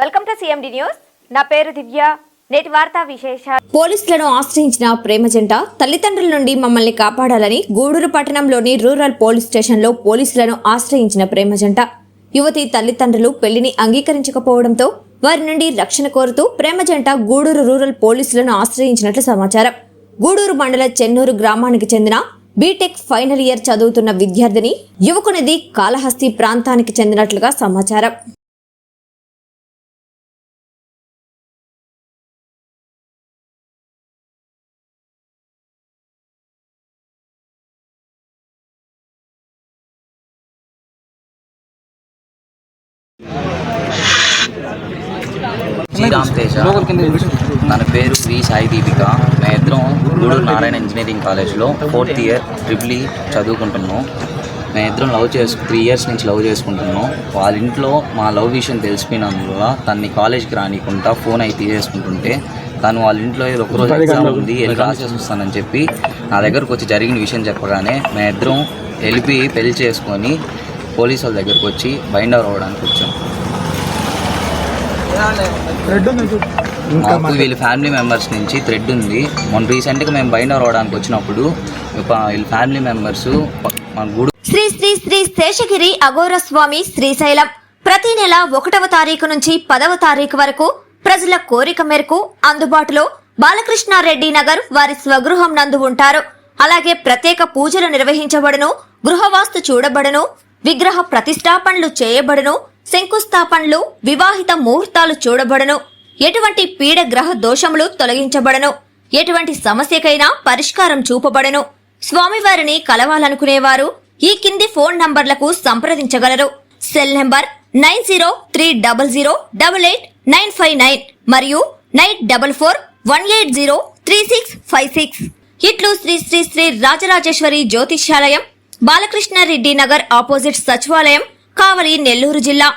Welcome to CMD News. నా పేరు దివ్య. నేటి వార్తా విశేషాలు. పోలీసులను ఆశ్రయించిన ప్రేమ జంట తల్లిదండ్రుల నుండి మమ్మల్ని కాపాడాలని గూడూరు పట్టణంలోని రూరల్ పోలీస్ స్టేషన్లో పోలీసులను ఆశ్రయించిన ప్రేమ జంట. యువతి తల్లిదండ్రులు పెళ్ళిని అంగీకరించకపోవడంతో వారి నుండి రక్షణ కోరుతూ ప్రేమ జంట గూడూరు రూరల్ పోలీసులను ఆశ్రయించినట్లు సమాచారం. గూడూరు మండల చెన్నూరు గ్రామానికి చెందిన బీటెక్ ఫైనల్ ఇయర్ చదువుతున్న విద్యార్థిని యువకునిది కాళహస్తి ప్రాంతానికి చెందినట్లుగా సమాచారం. శ్రీరామ్ తేజ తన పేరు వి సాయి దీపిక. మేము ఇద్దరం గూడూరు నారాయణ ఇంజనీరింగ్ కాలేజ్లో ఫోర్త్ ఇయర్ ట్రిపుల్ ఈ చదువుకుంటున్నాం. మేము ఇద్దరం లవ్ చేసుకు త్రీ ఇయర్స్ నుంచి లవ్ చేసుకుంటున్నాం. వాళ్ళ ఇంట్లో మా లవ్ విషయం తెలిసిపోయినందువల్ల తన్ని కాలేజ్కి రానికుండా ఫోన్ అయితే తీసేసుకుంటుంటే తను వాళ్ళ ఇంట్లో ఏదో ఒకరోజు ఎగ్జామ్ ఉంది వెళ్ళి రాసేసి వస్తానని చెప్పి నా దగ్గరకు వచ్చి జరిగిన విషయం చెప్పగానే మేము ఇద్దరం వెళ్ళిపోయి పెళ్ళి చేసుకొని పోలీసు వాళ్ళ దగ్గరకు వచ్చి బైండ్ అవర్ అవ్వడానికి వచ్చాం. మాకు వీళ్ళ ఫ్యామిలీ మెంబర్స్ నుంచి థ్రెడ్ ఉంది. మొన్న రీసెంట్గా మేము బైండ్ అవడానికి వచ్చినప్పుడు ఒక వీళ్ళ ఫ్యామిలీ మెంబర్స్ గూడు శ్రీ శ్రీ శ్రీ శేషగిరి అఘోర స్వామి శ్రీశైలం. ప్రతి నెల ఒకటవ తారీఖు నుంచి పదవ తారీఖు వరకు ప్రజల కోరిక మేరకు అందుబాటులో బాలకృష్ణారెడ్డి నగర్ వారి స్వగృహం నందు ఉంటారు. అలాగే ప్రత్యేక పూజలు నిర్వహించబడును గృహవాస్తు చూడబడును విగ్రహ ప్రతిష్టాపనలు చేయబడును శంకుస్థాపనలు వివాహిత ముహూర్తాలు చూడబడను. ఎటువంటి పీడగ్రహ దోషములు తొలగించబడను. ఎటువంటి సమస్యకైనా పరిష్కారం చూపబడను. స్వామివారిని కలవాలనుకునేవారు ఈ కింది ఫోన్ నంబర్లకు సంప్రదించగలరు. Cell number nine zero three double zero double eight nine five nine మరియు nine double four one eight zero three six five six. ఇట్లు శ్రీ శ్రీ శ్రీ రాజరాజేశ్వరి జ్యోతిష్యాలయం బాలకృష్ణారెడ్డి నగర్ ఆపోజిట్ సచివాలయం కావలి నెల్లూరు జిల్లా